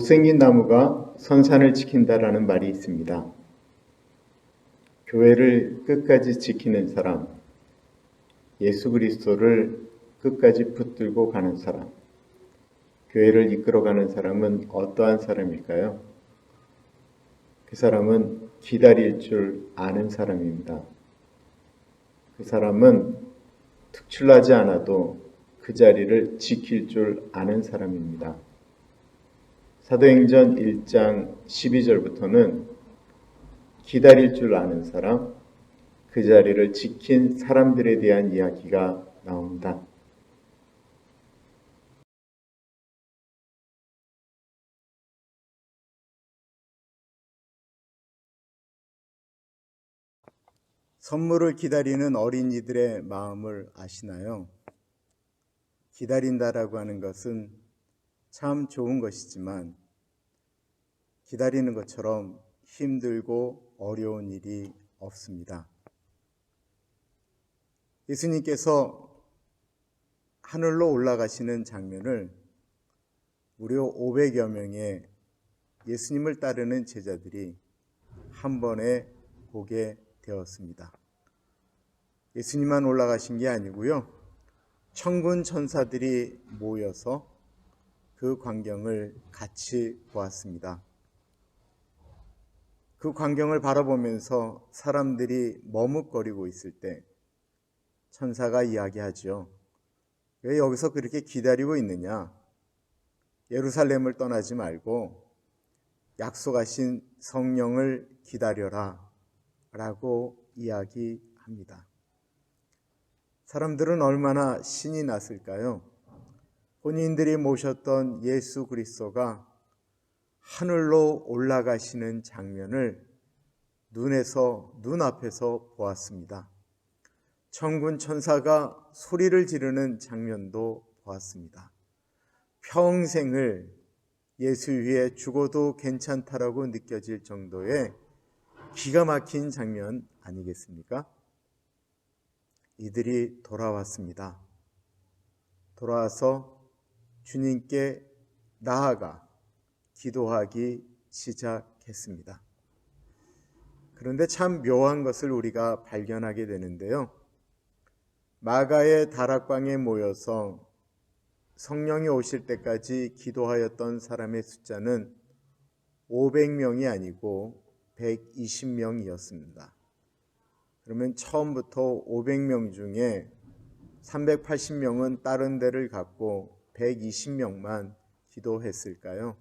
못생긴 나무가 선산을 지킨다라는 말이 있습니다. 교회를 끝까지 지키는 사람, 예수 그리스도를 끝까지 붙들고 가는 사람, 교회를 이끌어가는 사람은 어떠한 사람일까요? 그 사람은 기다릴 줄 아는 사람입니다. 그 사람은 특출나지 않아도 그 자리를 지킬 줄 아는 사람입니다. 사도행전 1장 12절부터는 기다릴 줄 아는 사람, 그 자리를 지킨 사람들에 대한 이야기가 나옵니다. 선물을 기다리는 어린이들의 마음을 아시나요? 기다린다라고 하는 것은 참 좋은 것이지만 기다리는 것처럼 힘들고 어려운 일이 없습니다. 예수님께서 하늘로 올라가시는 장면을 무려 500여 명의 예수님을 따르는 제자들이 한 번에 보게 되었습니다. 예수님만 올라가신 게 아니고요. 천군 천사들이 모여서 그 광경을 같이 보았습니다. 그 광경을 바라보면서 사람들이 머뭇거리고 있을 때 천사가 이야기하죠. 왜 여기서 그렇게 기다리고 있느냐? 예루살렘을 떠나지 말고 약속하신 성령을 기다려라. 라고 이야기합니다. 사람들은 얼마나 신이 났을까요? 본인들이 모셨던 예수 그리스도가 하늘로 올라가시는 장면을 눈에서 눈앞에서 보았습니다. 천군 천사가 소리를 지르는 장면도 보았습니다. 평생을 예수 위에 죽어도 괜찮다라고 느껴질 정도의 기가 막힌 장면 아니겠습니까? 이들이 돌아왔습니다. 돌아와서 주님께 나아가 기도하기 시작했습니다. 그런데 참 묘한 것을 우리가 발견하게 되는데요. 마가의 다락방에 모여서 성령이 오실 때까지 기도하였던 사람의 숫자는 500명이 아니고 120명이었습니다. 그러면 처음부터 500명 중에 380명은 다른 데를 갔고 120명만 기도했을까요?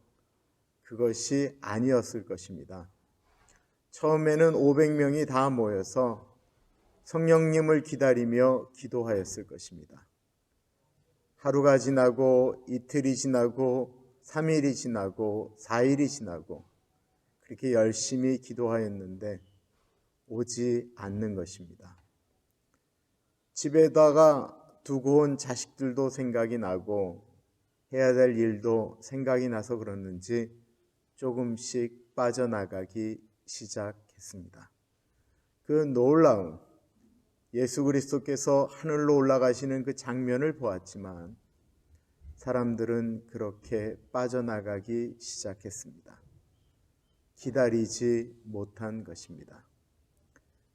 그것이 아니었을 것입니다. 처음에는 500명이 다 모여서 성령님을 기다리며 기도하였을 것입니다. 하루가 지나고 이틀이 지나고 3일이 지나고 4일이 지나고 그렇게 열심히 기도하였는데 오지 않는 것입니다. 집에다가 두고 온 자식들도 생각이 나고 해야 될 일도 생각이 나서 그러는지 조금씩 빠져나가기 시작했습니다. 그 놀라운 예수 그리스도께서 하늘로 올라가시는 그 장면을 보았지만 사람들은 그렇게 빠져나가기 시작했습니다. 기다리지 못한 것입니다.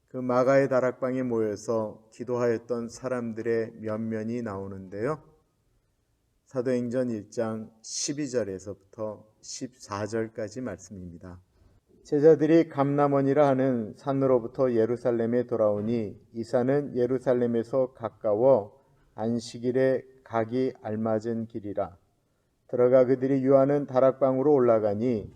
그 마가의 다락방에 모여서 기도하였던 사람들의 면면이 나오는데요. 사도행전 1장 12절에서부터 14절까지 말씀입니다. 제자들이 감남원이라 하는 산으로부터 예루살렘에 돌아오니 이 산은 예루살렘에서 가까워 안식일에 가기 알맞은 길이라. 들어가 그들이 유하는 다락방으로 올라가니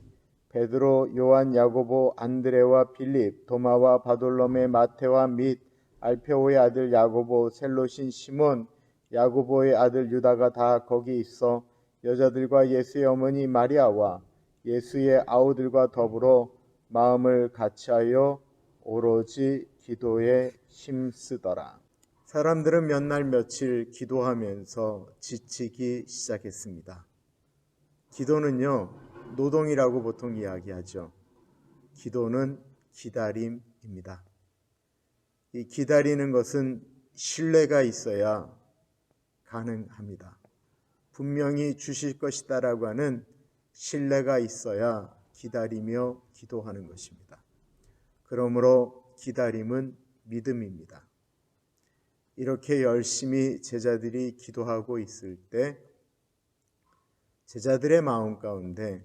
베드로, 요한, 야고보, 안드레와 빌립, 도마와 바돌롬의 마테와 및 알페오의 아들 야고보, 셀로신 시몬, 야고보의 아들 유다가 다 거기 있어 여자들과 예수의 어머니 마리아와 예수의 아우들과 더불어 마음을 같이하여 오로지 기도에 힘쓰더라. 사람들은 몇 날 며칠 기도하면서 지치기 시작했습니다. 기도는요, 노동이라고 보통 이야기하죠. 기도는 기다림입니다. 이 기다리는 것은 신뢰가 있어야 가능합니다. 분명히 주실 것이다라고 하는 신뢰가 있어야 기다리며 기도하는 것입니다. 그러므로 기다림은 믿음입니다. 이렇게 열심히 제자들이 기도하고 있을 때 제자들의 마음 가운데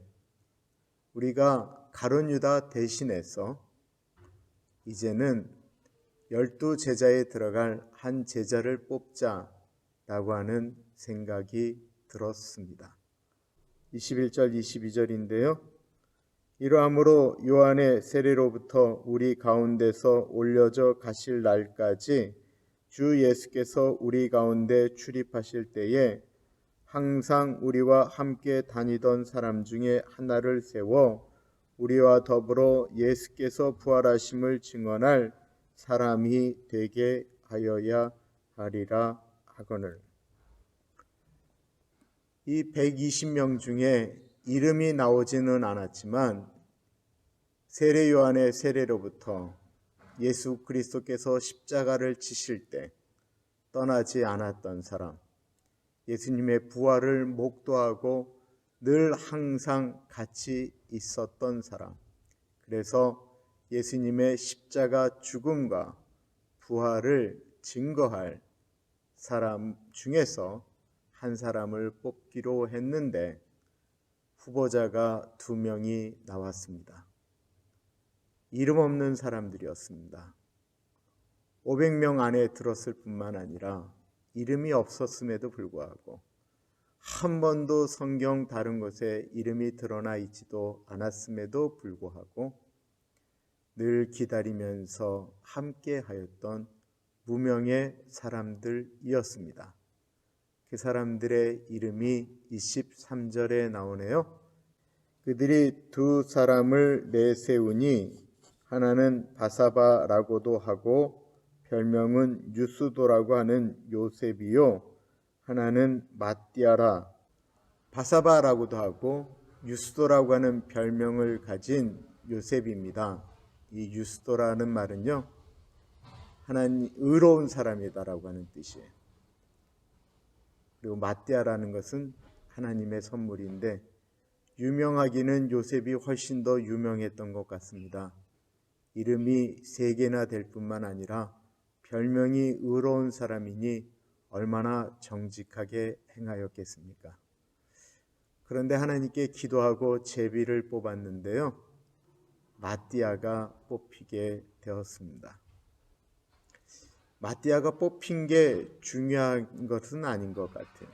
우리가 가론 유다 대신해서 이제는 열두 제자에 들어갈 한 제자를 뽑자 라고 하는 생각이 들었습니다. 21절 22절인데요. 이러함으로 요한의 세례로부터 우리 가운데서 올려져 가실 날까지 주 예수께서 우리 가운데 출입하실 때에 항상 우리와 함께 다니던 사람 중에 하나를 세워 우리와 더불어 예수께서 부활하심을 증언할 사람이 되게 하여야 하리라 하거늘. 이 120명 중에 이름이 나오지는 않았지만 세례 요한의 세례로부터 예수 그리스도께서 십자가를 지실 때 떠나지 않았던 사람, 예수님의 부활을 목도하고 늘 항상 같이 있었던 사람. 그래서 예수님의 십자가 죽음과 부활을 증거할 사람 중에서 한 사람을 뽑기로 했는데 후보자가 두 명이 나왔습니다. 이름 없는 사람들이었습니다. 500명 안에 들었을 뿐만 아니라 이름이 없었음에도 불구하고 한 번도 성경 다른 곳에 이름이 드러나 있지도 않았음에도 불구하고 늘 기다리면서 함께 하였던 무명의 사람들이었습니다. 그 사람들의 이름이 23절에 나오네요. 그들이 두 사람을 내세우니 하나는 바사바라고도 하고 별명은 유스도라고 하는 요셉이요. 하나는 마띠아라 바사바라고도 하고 유스도라고 하는 별명을 가진 요셉입니다. 이 유스도라는 말은요. 하나님 의로운 사람이다라고 하는 뜻이에요. 그리고 마띠아라는 것은 하나님의 선물인데 유명하기는 요셉이 훨씬 더 유명했던 것 같습니다. 이름이 세 개나 될 뿐만 아니라 별명이 의로운 사람이니 얼마나 정직하게 행하였겠습니까? 그런데 하나님께 기도하고 제비를 뽑았는데요. 마띠아가 뽑히게 되었습니다. 마띠아가 뽑힌 게 중요한 것은 아닌 것 같아요.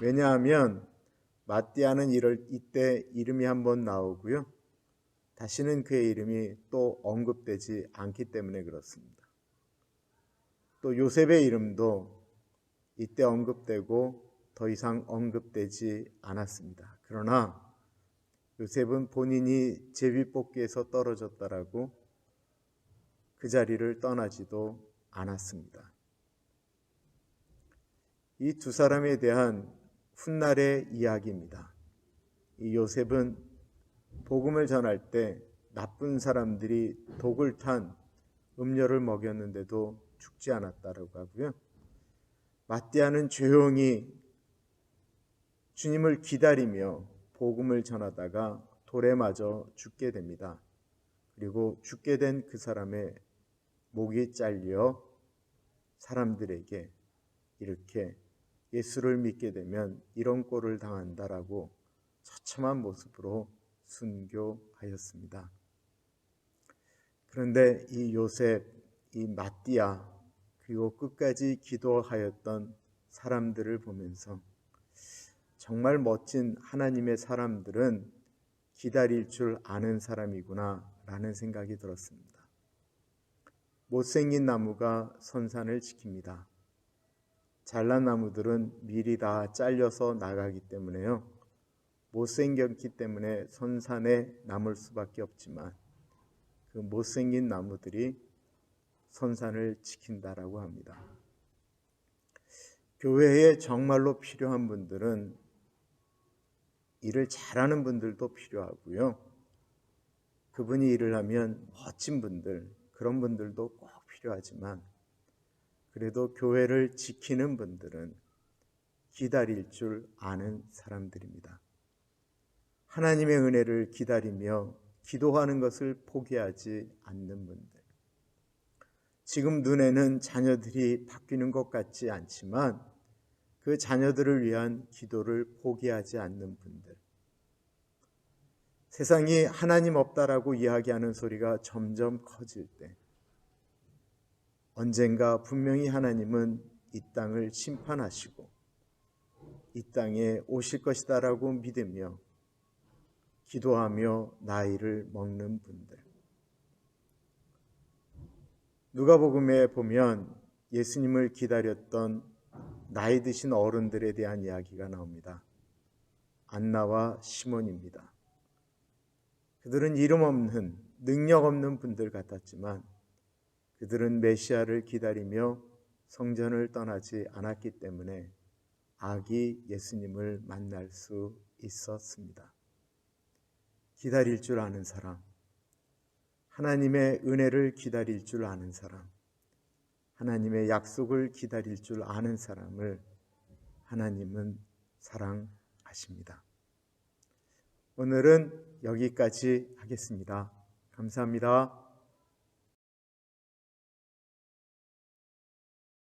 왜냐하면 마띠아는 이럴 이때 이름이 한번 나오고요. 다시는 그의 이름이 또 언급되지 않기 때문에 그렇습니다. 또 요셉의 이름도 이때 언급되고 더 이상 언급되지 않았습니다. 그러나 요셉은 본인이 제비 뽑기에서 떨어졌다라고 그 자리를 떠나지도 않았습니다. 이 두 사람에 대한 훗날의 이야기입니다. 이 요셉은 복음을 전할 때 나쁜 사람들이 독을 탄 음료를 먹였는데도 죽지 않았다라고 하고요. 마띠아는 조용히 주님을 기다리며 복음을 전하다가 돌에 맞아 죽게 됩니다. 그리고 죽게 된 그 사람의 목이 잘려 사람들에게 이렇게 예수를 믿게 되면 이런 꼴을 당한다라고 처참한 모습으로 순교하였습니다. 그런데 이 요셉, 이 마띠아, 그리고 끝까지 기도하였던 사람들을 보면서 정말 멋진 하나님의 사람들은 기다릴 줄 아는 사람이구나 라는 생각이 들었습니다. 못생긴 나무가 선산을 지킵니다. 잘난 나무들은 미리 다 잘려서 나가기 때문에요. 못생겼기 때문에 선산에 남을 수밖에 없지만 그 못생긴 나무들이 선산을 지킨다라고 합니다. 교회에 정말로 필요한 분들은 일을 잘하는 분들도 필요하고요. 그분이 일을 하면 멋진 분들, 그런 분들도 꼭 필요하지만 그래도 교회를 지키는 분들은 기다릴 줄 아는 사람들입니다. 하나님의 은혜를 기다리며 기도하는 것을 포기하지 않는 분들. 지금 눈에는 자녀들이 바뀌는 것 같지 않지만 그 자녀들을 위한 기도를 포기하지 않는 분들. 세상이 하나님 없다라고 이야기하는 소리가 점점 커질 때 언젠가 분명히 하나님은 이 땅을 심판하시고 이 땅에 오실 것이다라고 믿으며 기도하며 나이를 먹는 분들. 누가복음에 보면 예수님을 기다렸던 나이 드신 어른들에 대한 이야기가 나옵니다. 안나와 시몬입니다. 그들은 이름 없는 능력 없는 분들 같았지만 그들은 메시아를 기다리며 성전을 떠나지 않았기 때문에 아기 예수님을 만날 수 있었습니다. 기다릴 줄 아는 사람, 하나님의 은혜를 기다릴 줄 아는 사람, 하나님의 약속을 기다릴 줄 아는 사람을 하나님은 사랑하십니다. 오늘은 여기까지 하겠습니다. 감사합니다.